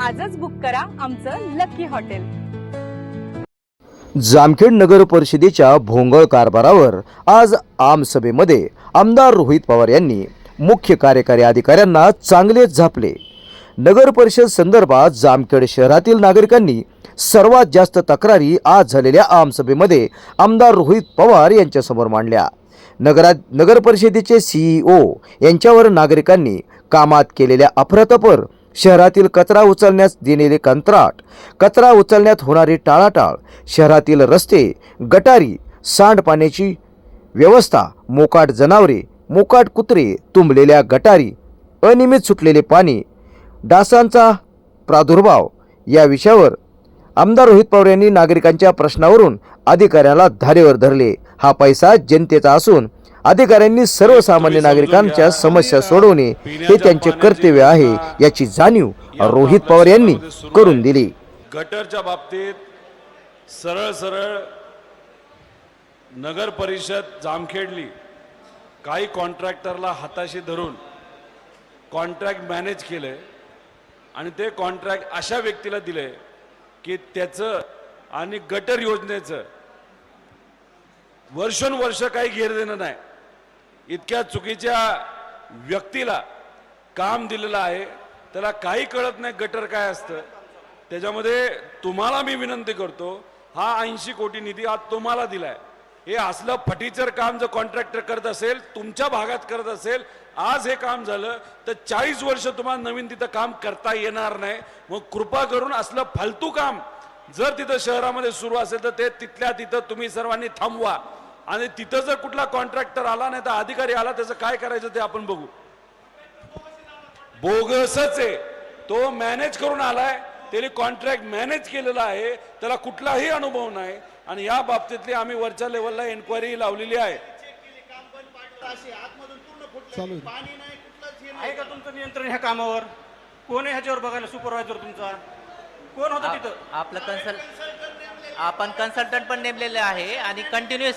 आजच बुक करा आमचं लकी हॉटेल. जामखेड नगर परिषदेच्या भोंगळ कारभारावर आज आमसभेमध्ये आमदार रोहित पवार यांनी मुख्य कार्यकारी अधिकाऱ्यांना चांगलेच झापले. नगर परिषद संदर्भात जामखेड शहरातील नागरिकांनी सर्वात जास्त तक्रारी आज झालेल्या आमसभेमध्ये आमदार रोहित पवार यांच्यासमोर मांडल्या. नगरात नगर परिषदेचे सीईओ यांच्यावर नागरिकांनी कामात केलेल्या अफरातफर शहरातील कचरा उचलण्यास दिलेले कंत्राट कचरा उचलण्यात होणारी टाळाटाळ शहरातील रस्ते गटारी सांडपाण्याची व्यवस्था मोकाट जनावरे मोकाट कुत्रे तुंबलेल्या गटारी अनियमित सुटलेले पाणी डासांचा प्रादुर्भाव या विषयावर आमदार रोहित पवार यांनी नागरिकांच्या प्रश्नावरून अधिकाऱ्याला धारेवर धरले. हा पैसा जनतेचा असून अधिकाऱ्यांनी सर्वसामान्य नागरिकांच्या समस्या सोडवणे हे त्यांचे कर्तव्य आहे याची जाणीव रोहित पवार यांनी करून दिली. गटरच्या बाबतीत सरळ सरळ नगर परिषद जामखेडली. काही कॉन्ट्रॅक्टरला हाताशी धरून कॉन्ट्रॅक्ट मॅनेज केलंय आणि ते कॉन्ट्रॅक्ट अशा व्यक्तीला दिले की त्याचं आणि गटर योजनेचं वर्षोनवर्ष काही घेर देणं नाही. इतक्या चुकीच्या व्यक्तीला काम दिलेलं आहे त्याला काही कळत नाही गटर काय असतं. त्याच्यामध्ये तुम्हाला मी विनंती करतो हा ऐंशी कोटी निधी आज तुम्हाला दिलाय. हे असलं फटीचर काम जर कॉन्ट्रॅक्टर करत असेल तुमच्या भागात करत असेल आज हे काम झालं तर चाळीस वर्ष तुम्हाला नवीन तिथं काम करता येणार नाही. मग कृपा करून असलं फालतू काम जर तिथं शहरामध्ये सुरू असेल तर ते तिथल्या तिथं तुम्ही सर्वांनी थांबवा. आणि तिथं जर कुठला कॉन्ट्रॅक्टर आला नाही तर अधिकारी आला त्याचं काय करायचं ते आपण बघू. बोगसच आहे. तो मॅनेज करून आलाय त्याने कॉन्ट्रॅक्ट मॅनेज केलेला आहे त्याला कुठलाही अनुभव नाही. आणि या बाबतीतली आम्ही वरच्या लेवलला एन्क्वायरी लावलेली आहे. आहे. का तुमचं नियंत्रण ह्या कामावर? कोण आहे ह्याच्यावर बघायला सुपरवायझर तुमचा? कोण होता तिथं? आपलं कन्सल्ट आपण कन्सल्टंट पण नेमलेले आहे आणि कंटिन्युअस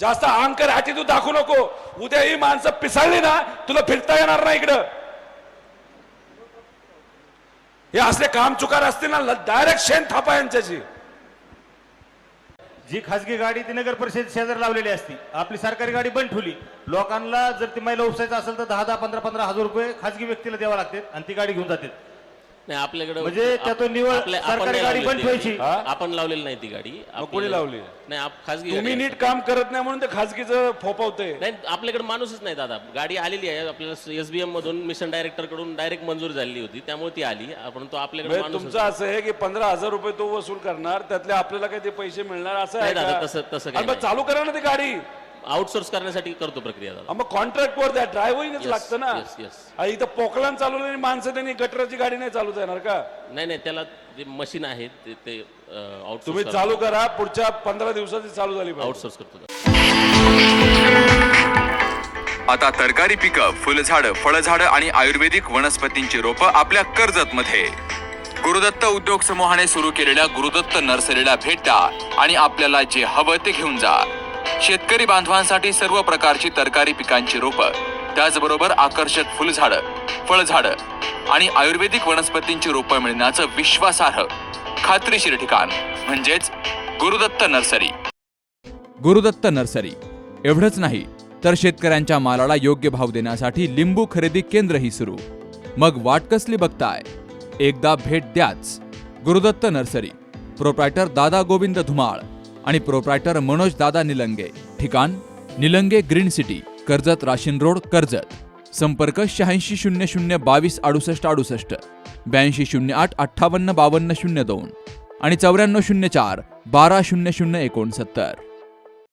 जास्त अहंकार हाती तू दाखवू नको. उद्या ही माणसं पिसाळली ना तुला फिरता येणार नाही इकडं. हे असले काम चुकार असतील ना डायरेक्ट शेण थापा यांच्याशी. जी खासगी गाडी ती नगर परिषद शेजार लावलेली असती. आपली सरकारी गाडी बंद ठेवली. लोकांना जर ती महिला उपसायचं असेल तर दहा दहा पंधरा पंधरा हजार रुपये खासगी व्यक्तीला द्यावा लागते आणि ती गाडी घेऊन जाते नाही आपल्याकडे म्हणजे त्यातून निवड आपल्या- आपण सरकारी नाही गाडी लावलेली बंद ती ठेवायची. गाडी. आपण लावलेली नाही ती गाडी कोणी लावली? नाही आप- खाजगी तुम्ही गाडी नीट. काम करत नाही म्हणून ते खाजगीचं फोपवतंय नाही आपल्याकडे माणूसच नाही दादा गाडी आलेली आहे आपल्याला एसबीएम मधून मिशन डायरेक्टरकडून डायरेक्ट मंजूर झालेली होती त्यामुळे ती आली परंतु आपल्याकडे म्हणजे माणूस तुमचं असं आहे की पंधरा हजार रुपये तो वसूल करणार त्यातले आपल्याला काही ते पैसे मिळणार असं आहे नाही दादा? तसं- तसं काही अरे मग नाही. चालू करा ना ती गाडी आउटसोर्स करण्यासाठी करतो प्रक्रिया दादा. मग कॉन्ट्रॅक्ट वर द्या. ड्रायव्हरिंगच Yes, लागतं ना. yes, yes. अरे इथं पोकलान चालवलेली माणसं त्यांनी गटराची गाडी नाही चालू येणार का? नाही नाही त्याला जे मशीन आहे ते ते तुम्ही आउटसोर्स चालू करा पुढच्या पंधरा दिवसाची चालू झाली पाहिजे. आउटसोर्स करतो दादा. आता तरकारी पिकं फुलझाडं फळझाडं आणि आयुर्वेदिक वनस्पतींची रोपं आपल्या कर्जतमध्ये. गुरुदत्त उद्योग समूहाने सुरू केलेल्या गुरुदत्त नर्सरीला भेट द्या आणि आपल्याला जे हवं ते घेऊन जा. शेतकरी बांधवांसाठी सर्व प्रकारची तरकारी पिकांची रोपं त्याचबरोबर आकर्षक फुलझाडं फळझाडं आणि आयुर्वेदिक वनस्पतींची रोपं मिळण्याचं विश्वासार्ह खात्रीशीर ठिकाण म्हणजेच गुरुदत्त नर्सरी. गुरुदत्त नर्सरी. एवढंच नाही तर शेतकऱ्यांच्या मालाला योग्य भाव देण्यासाठी लिंबू खरेदी केंद्रही सुरू. मग वाट कसली बघताय? एकदा भेट द्याच. गुरुदत्त नर्सरी. प्रोप्रायटर दादा गोविंद धुमाळ. आणि प्रोप्रायटर मनोज दादा निलंगे. ठिकाण Nilange green city Karjat Rashin road Karjat. संपर्क शहाऐंशी शून्य शून्य बावीस अडुसष्ट अडुसष्ट. ब्याऐंशी शून्य आठ अठ्ठावन्न बावन्न शून्य दोन. आणि चौऱ्याण्णव शून्य चार बारा शून्य शून्य एकोणसत्तर.